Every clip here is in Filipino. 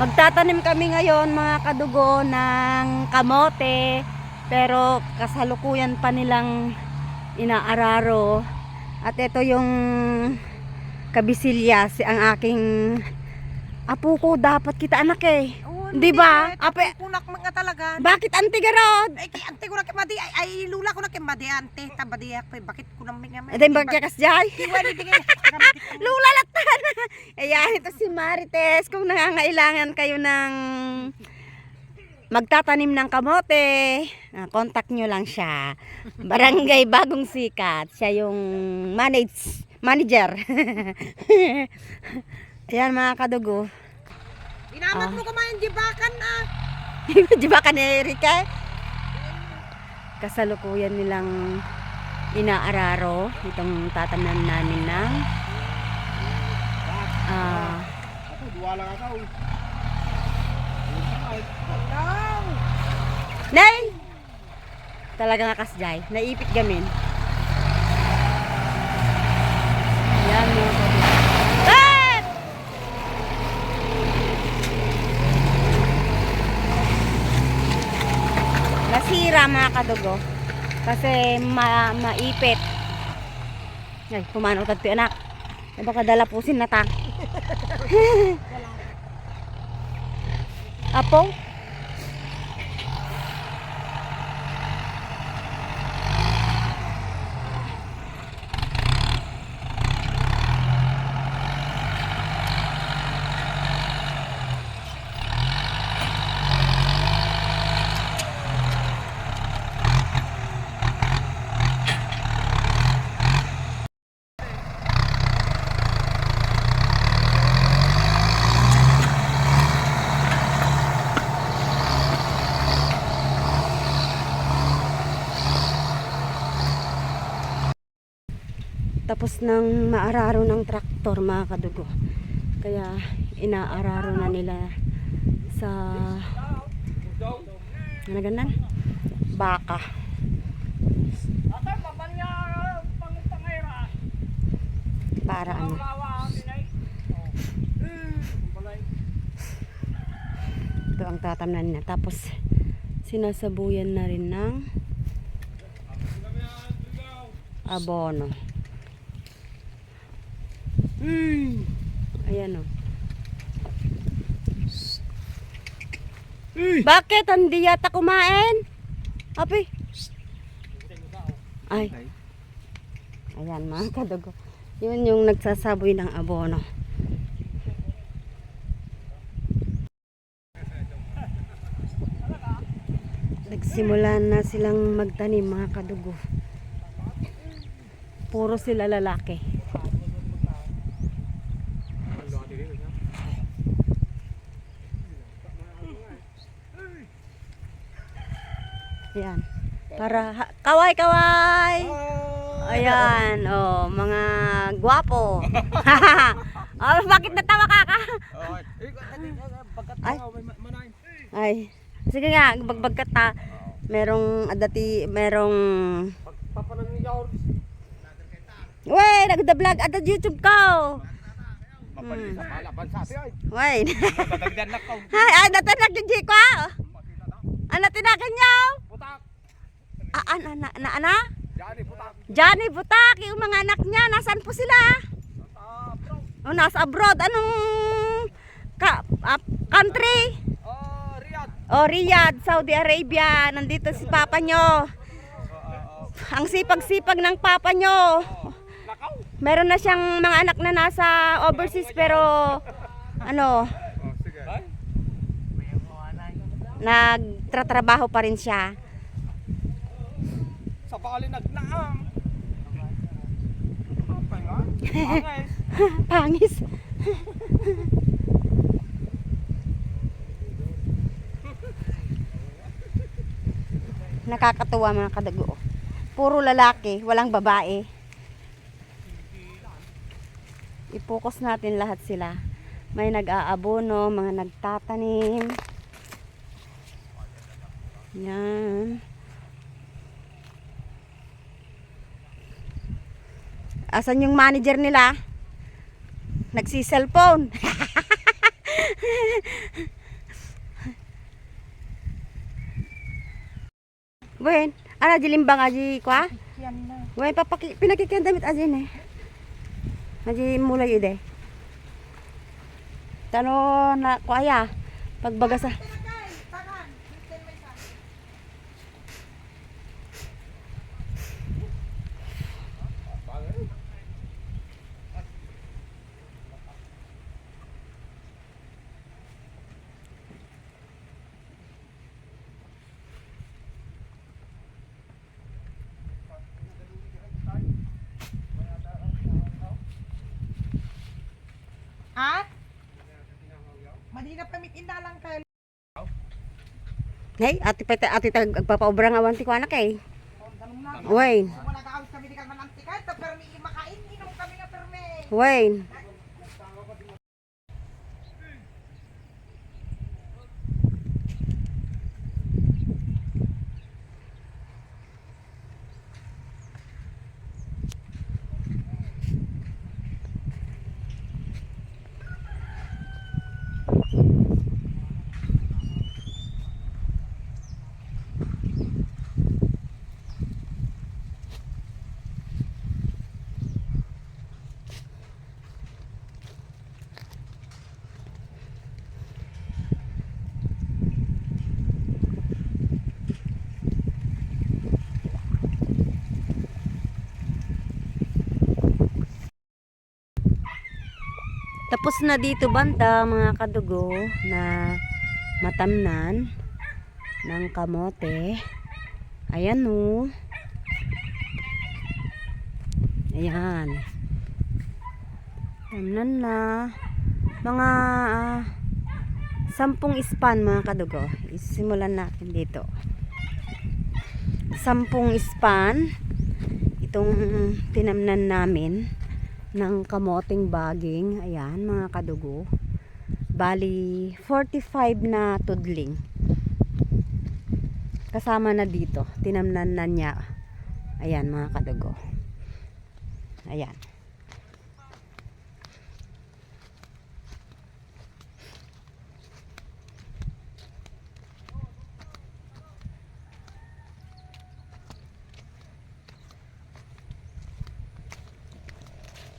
Magtatanim kami ngayon mga kadugo ng kamote pero kasalukuyan pa nilang inaararo. At ito yung kabisilya si ang aking apo ko. Dapat kita anak eh Di ba? Ape- Kunak mga talaga. bakit antigarod Ay, kay ante ko na kay Madi. Ay, ay, lula ko na kay Madi, ante. Tabadi ako. eh. Bakit ko na may at yung bagyakas jay Iwali di kayo. Lula latan. Ayan, ito si Marites. Kung nangangailangan kayo ng magtatanim ng kamote, ah, contact nyo lang siya. Barangay Bagong Sikat. Siya yung manage, manager. Ayan mga kadugo. Inamat mo kumain di bakan ah. Di ba ka ni Erika? Kasalukuyan nilang inaararo itong tatanan namin ng ah Ako, duwa lang ako. Nay! Talaga nga kasjay. Naipit gamin. Yan mga kadugo. Ah! Nasira mga kadugo. Kasi ma maipit. Ay, pumanaw tagto anak. Ay, baka dala pusin na ta. Apo? Tapos nang maararo ng traktor mga kadugo. Kaya inaararo na nila sa ano ganan baka. Para ano? Ito ang tatamnan niya. Tapos sinasabuyan na rin ng abono Mm. Ayan o. Bakit? Hindi yata kumain? Api. Ay. Ayan mga kadugo. Yun yung nagsasaboy ng abono. Nagsimula na silang magtanim mga kadugo. Puro sila lalaki. Ayan. Para kaway kaway. Ayan, oh, mga gwapo. oh, bakit natawa ka ka? Ay. Ay. Sige nga, bagbag ka ta. Merong adati, merong Wey, nagda-vlog at YouTube ko. Ay. Wey. Ay, ay, natanak yung G ko. Ano tinakan niyo? Putak. Ah, ana, na, na, ana? Jani putak. Johnny Butak, yung mga anak niya, nasaan po sila? Ah, bro. O, nasa abroad. Anong ka, ah, country? Ah, Riyadh. O, Riyadh, Saudi Arabia. Nandito si papa nyo. Ang sipag-sipag ng papa nyo. Meron na siyang mga anak na nasa overseas pero ano, Oh, nagtratrabaho pa rin siya. Sa bali nagnaang. Apa nga? Angay. Pangis. Nakakatuwa mga kadago. Puro lalaki, walang babae. I-focus natin lahat sila. May nag-aabono, mga nagtatanim. Yan. Asan yung manager nila? Nagsi-cellphone. Wen, ana jilimbang aji kwa? Wen papaki pinakikian damit aji ne. Aji mulai ide. Tano na kuaya pagbaga inalang kayo. Hey, ati pete ati tag agpapaobra nga wanti ko anak eh. Ganun na. Wen, Kung nag-aawit kami di ka man antikay, to pero may makain, inom kami nga perme. wen. Tapos na dito banda mga kadugo na matamnan ng kamote. Ayan o. Ayan. Tamnan na. Mga ah, sampung ispan mga kadugo. Isimulan natin dito. Sampung ispan. Itong tinamnan namin ng kamoting baging. Ayan, mga kadugo. Bali, 45 na tudling. Kasama na dito. Tinamnan na niya. Ayan, mga kadugo. Ayan.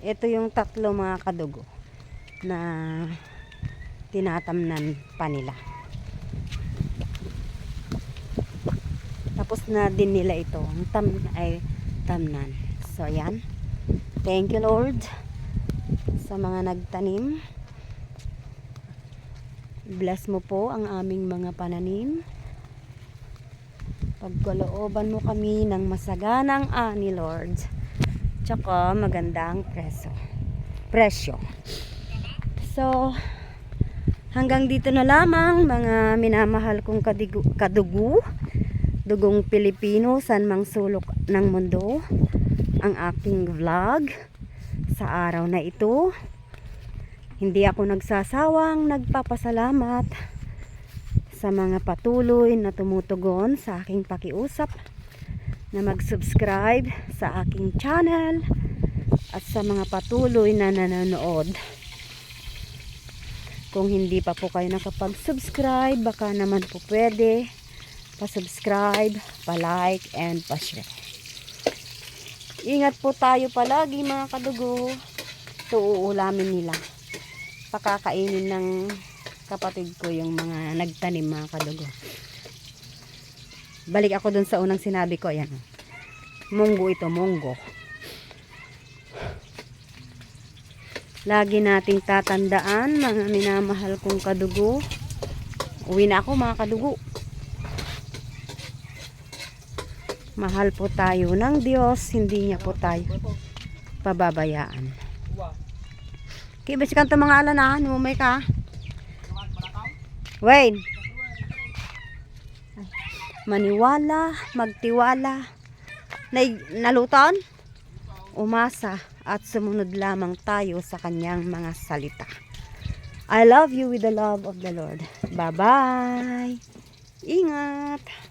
Ito yung tatlo mga kadugo na tinatamnan pa nila. Tapos na din nila ito. Ang tam ay tamnan. So, ayan. Thank you, Lord, sa mga nagtanim. Bless mo po ang aming mga pananim. Pagkalooban mo kami ng masaganang ani, Lord. Tsaka magandang preso. Presyo. So, hanggang dito na lamang mga minamahal kong kadigu, kadugo, dugong Pilipino, san mang sulok ng mundo, ang aking vlog sa araw na ito. Hindi ako nagsasawang nagpapasalamat sa mga patuloy na tumutugon sa aking pakiusap na mag-subscribe sa aking channel at sa mga patuloy na nanonood. Kung hindi pa po kayo nakapag-subscribe, baka naman po pwede pa-subscribe, pa-like, and pa-share. Ingat po tayo palagi mga kadugo. Ito uulamin nila. Pakakainin ng kapatid ko yung mga nagtanim mga kadugo. Balik ako dun sa unang sinabi ko. Ayan. Munggo ito, munggo. Lagi nating tatandaan mga minamahal kong kadugo. Uwi na ako mga kadugo. Mahal po tayo ng Diyos, hindi niya po tayo pababayaan. Kibis ka mga ala na, numay ka. Wayne. Maniwala, magtiwala. Na, naluton? Umasa at sumunod lamang tayo sa kanyang mga salita. I love you with the love of the Lord. Bye-bye. Ingat.